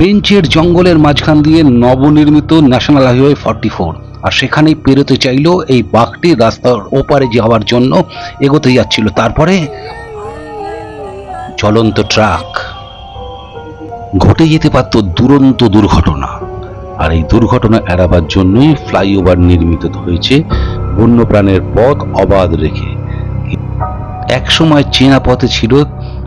পেঞ্চের জঙ্গলের মাঝখান দিয়ে নবনির্মিত ন্যাশনাল হাইওয়ে ফর্টি ফোর। আর সেখানেই পেরোতে চাইলো এই বাঘটি রাস্তার ওপারে যাওয়ার জন্য এগোতে যাচ্ছিল। তারপরে চলন্ত ট্রাক। ঘটে যেতে পারত দুরন্ত দুর্ঘটনা। আর এই দুর্ঘটনা এড়াবার জন্যই ফ্লাইওভার নির্মিত হয়েছে বন্যপ্রাণের পথ অবাধ রেখে। এক সময় চেনা পথে ছিল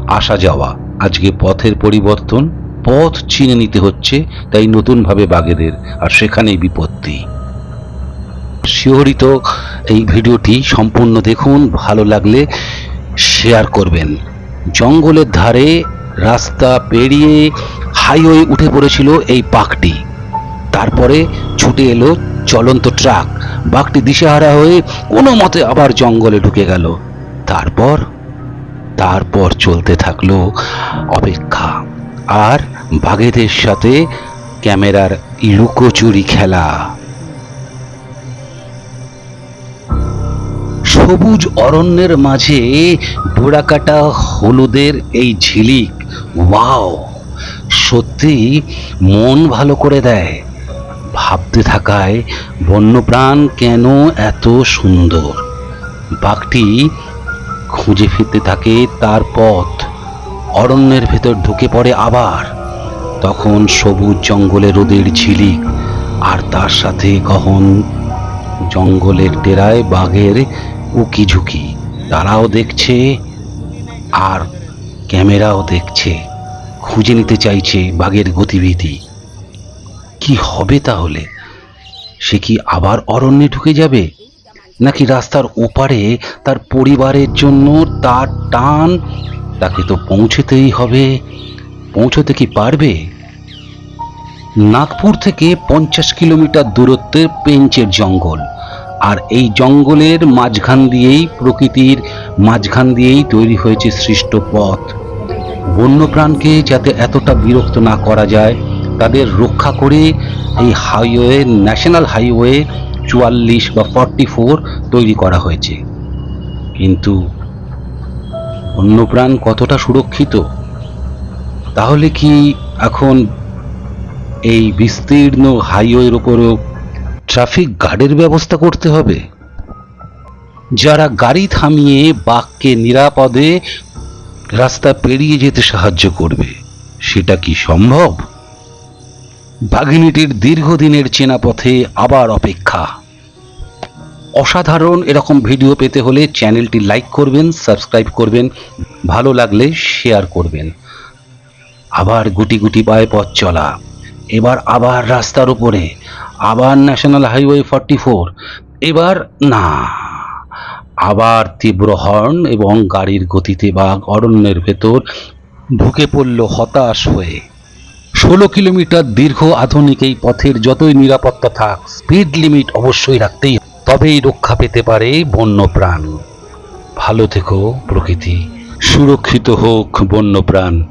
আসা যাওয়া। আজকে পথের পরিবর্তন পথ চিনে নিতে হচ্ছে, তাই নতুনভাবে বাঘেদের, আর সেখানেই বিপত্তি। শিহরিত এই ভিডিওটি সম্পূর্ণ দেখুন, ভালো লাগলে শেয়ার করবেন। জঙ্গলের ধারে রাস্তা পেরিয়ে হাইওয়ে উঠে পড়েছিল এই বাঘটি। তারপরে ছুটে এলো চলন্ত ট্রাক। বাঘটি দিশেহারা হয়ে কোনো মতে আবার জঙ্গলে ঢুকে গেল। তারপর তারপর চলতে থাকল অপেক্ষা। আর বাঘেদের সাথে ক্যামেরার লুকোচুরি খেলা। সবুজ অরণ্যের মাঝে ডোরাকাটা হলুদের এই ঝিলিক, ওয়াও! সত্যি মন ভালো করে দেয়। ভাবতে থাকায় বন্যপ্রাণ কেন এত সুন্দর? বাঘটি খুঁজে ফিরতে থাকে তার পথ। অরণ্যের ভেতর ঢুকে পড়ে আবার। তখন সবুজ জঙ্গলে রোদের ঝিলিক আর তার সাথে কখন জঙ্গলের টেরায় বাঘের উকি ঝুঁকি তারাও দেখছে, আর ক্যামেরাও দেখছে, খুঁজে নিতে চাইছে বাঘের গতিবিধি। কি হবে তাহলে? সে কি আবার অরণ্যে ঢুকে যাবে? নাকি রাস্তার ওপারে তার পরিবারের জন্য তার টান, তাকে তো পৌঁছতেই হবে। পৌঁছতে কি পারবে? নাগপুর থেকে পঞ্চাশ কিলোমিটার দূরত্বে পেঞ্চের জঙ্গল। আর এই জঙ্গলের মাঝখান দিয়েই, প্রকৃতির মাঝখান দিয়েই তৈরি হয়েছে সৃষ্ট পথ। বন্যপ্রাণকে যাতে এতটা বিরক্ত না করা যায়, তাদের রক্ষা করে এই হাইওয়ে, ন্যাশনাল হাইওয়ে চুয়াল্লিশ বা ফর্টি ফোর তৈরি করা হয়েছে। কিন্তু বন্যপ্রাণ কতটা সুরক্ষিত? তাহলে কি এখন এই বিস্তীর্ণ হাইওয়ের উপরও ট্রাফিক গার্ডের ব্যবস্থা করতে হবে। যারা গাড়ি থামিয়ে বাঘকে নিরাপদে রাস্তা পেরিয়ে যেতে সাহায্য করবে, সেটা কি সম্ভব? বাঘিনীটির দীর্ঘদিনের চেনা পথে আবার অপেক্ষা। অসাধারণ এরকম ভিডিও পেতে হলে চ্যানেলটি লাইক করবেন, সাবস্ক্রাইব করবেন, ভালো লাগলে শেয়ার করবেন। আবার গুটি গুটি পায়ে পথ চলা। এবার আবার রাস্তার উপরে, আবার ন্যাশনাল হাইওয়ে ফর্টি ফোর এবার না, আবার তীব্র হর্ন এবং গাড়ির গতিতে বাঘ অরণ্যের ভেতর ঢুকে পড়ল হতাশ হয়ে। ষোলো কিলোমিটার দীর্ঘ আধুনিক এই পথের যতই নিরাপত্তা থাক স্পিড লিমিট অবশ্যই রাখতেই তবেই রক্ষা পেতে পারে বন্যপ্রাণ। ভালো থেকো প্রকৃতি, সুরক্ষিত হোক বন্যপ্রাণ।